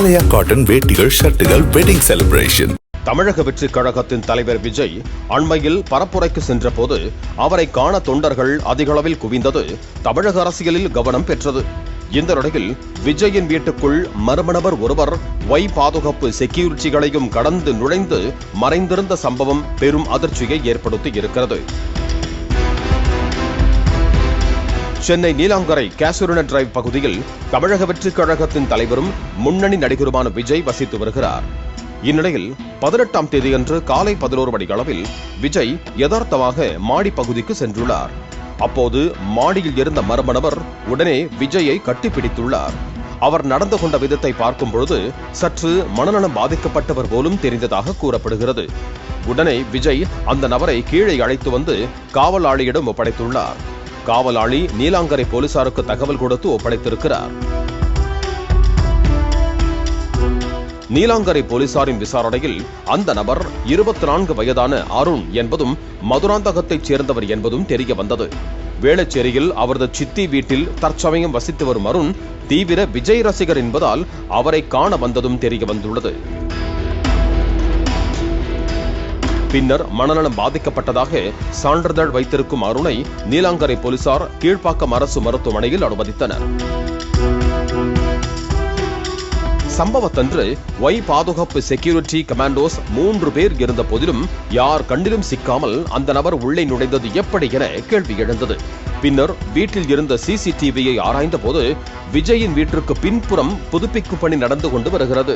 ஆலயா cotton வேட்டிகள் ஷர்ட்டுகள் wedding celebration தமிழக வெற்றிக் கழகத்தின் தலைவர் விஜய் அண்மையில் பரப்புரைக்கு சென்றபோது அவரை காண தொண்டர்கள் அதிகளவில் குவிந்தது தமிழக அரசியலில் கவனம் பெற்றது. இந்த நிலையில் விஜயின் வீட்டுக்குள் மர்ம ஒருவர் வை பாதுகாப்பு செக்யூரிட்டிகளையும் கடந்து நுழைந்து மறைந்திருந்த சம்பவம் பெரும் அதிர்ச்சியை ஏற்படுத்தி இருக்கிறது. சென்னை நீலாங்கரை கேசுரின டிரைவ் பகுதியில் தமிழக வெற்றிக் கழகத்தின் தலைவரும் முன்னணி நடிகருமான விஜய் வசித்து வருகிறார். இந்நிலையில் பதினெட்டாம் தேதியன்று காலை பதினோரு மணி அளவில் விஜய் யதார்த்தமாக மாடி பகுதிக்கு சென்றுள்ளார். அப்போது மாடியில் இருந்த மர்ம நபர் உடனே விஜயை கட்டிப்பிடித்துள்ளார். அவர் நடந்து கொண்ட விதத்தை பார்க்கும் பொழுது சற்று மனநலம் பாதிக்கப்பட்டவர் போலும் தெரிந்ததாக கூறப்படுகிறது. உடனே விஜய் அந்த நபரை கீழே அழைத்து வந்து காவலாளியிடம் ஒப்படைத்துள்ளார். காவலாளி நீலாங்கரை போலீசாருக்கு தகவல் கொடுத்து ஒப்படைத்திருக்கிறார். நீலாங்கரை போலீசாரின் விசாரணையில் அந்த நபர் இருபத்தி நான்கு வயதான அருண் என்பதும் மதுராந்தகத்தைச் சேர்ந்தவர் என்பதும் தெரிய வந்தது. வேளச்சேரியில் அவரது சித்தி வீட்டில் தற்சமயம் வசித்து வரும் அருண் தீவிர விஜய் ரசிகர் என்பதால் அவரை காண வந்ததும் தெரிய வந்துள்ளது. பின்னர் மனநலம் பாதிக்கப்பட்டதாக சான்றிதழ் வைத்திருக்கும் அருணை நீலாங்கரை போலீசார் கீழ்ப்பாக்கம் அரசு மருத்துவமனையில் அனுமதித்தனர். சம்பவத்தன்று ஒய் பாதுகாப்பு செக்யூரிட்டி கமாண்டோஸ் மூன்று பேர் இருந்த போதிலும் யார் கண்ணிலும் சிக்காமல் அந்த நபர் உள்ளே நுழைந்தது எப்படி என கேள்வி எழுந்தது. பின்னர் வீட்டில் இருந்த சிசிடிவியை ஆராய்ந்த போது விஜயின் வீட்டிற்கு பின்புறம் புதுப்பிக்கும் பணி நடந்து கொண்டு வருகிறது.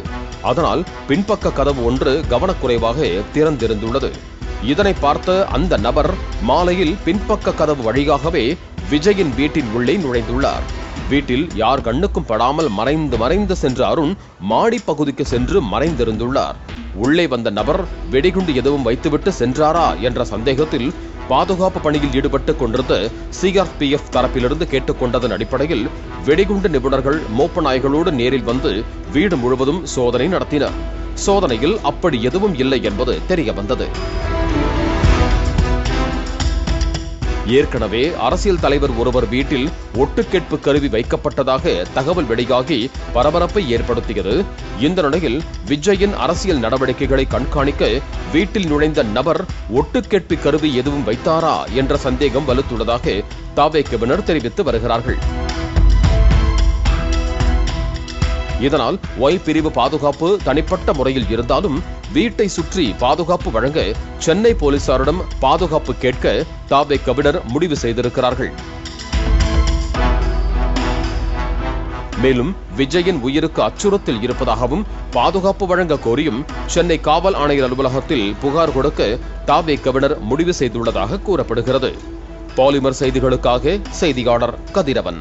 அதனால் பின்பக்க கதவு ஒன்று கவனக்குறைவாக திறந்திருந்துள்ளது. இதனை பார்த்த அந்த நபர் மாலையில் பின்பக்க கதவு வழியாகவே விஜயின் வீட்டின் உள்ளே நுழைந்துள்ளார். வீட்டில் யார் கண்ணுக்கும் படாமல் மறைந்து மறைந்து சென்ற அருண் மாடி பகுதிக்கு சென்று மறைந்திருந்துள்ளார். உள்ளே வந்த நபர் வெடிகுண்டு எதுவும் வைத்துவிட்டு சென்றாரா என்ற சந்தேகத்தில் பாதுகாப்பு பணியில் ஈடுபட்டுக் கொண்டிருந்த சிஆர்பிஎஃப் தரப்பிலிருந்து கேட்டுக்கொண்டதன் அடிப்படையில் வெடிகுண்டு நிபுணர்கள் மோப்ப நாய்களோடு நேரில் வந்து வீடு முழுவதும் சோதனை நடத்தினர். சோதனையில் அப்படி எதுவும் இல்லை என்பது தெரிய வந்தது. ஏற்கனவே அரசியல் தலைவர் ஒருவர் வீட்டில் ஒட்டுக்கேட்பு கருவி வைக்கப்பட்டதாக தகவல் வெளியாகி பரபரப்பை ஏற்படுத்தியது. இந்த நிலையில் விஜயின் அரசியல் நடவடிக்கைகளை கண்காணிக்க வீட்டில் நுழைந்த நபர் ஒட்டுக்கேட்பு கருவி எதுவும் வைத்தாரா என்ற சந்தேகம் வலுத்துள்ளதாக தாவேக்கவினர் தெரிவித்து வருகிறார்கள். இதனால் ஒய் பிரிவு பாதுகாப்பு தனிப்பட்ட முறையில் இருந்தாலும் வீட்டை சுற்றி பாதுகாப்பு வழங்க சென்னை போலீசாரிடம் பாதுகாப்பு கேட்க தாவே கவினர் முடிவு செய்திருக்கிறார்கள். மேலும் விஜயின் உயிருக்கு அச்சுறுத்தல் இருப்பதாகவும் பாதுகாப்பு வழங்க கோரியும் சென்னை காவல் ஆணையர் அலுவலகத்தில் புகார் கொடுக்க தாவே கவினர் முடிவு செய்துள்ளதாக கூறப்படுகிறது. பாலிமர் செய்திகளுக்காக செய்தியாளர் கதிரவன்.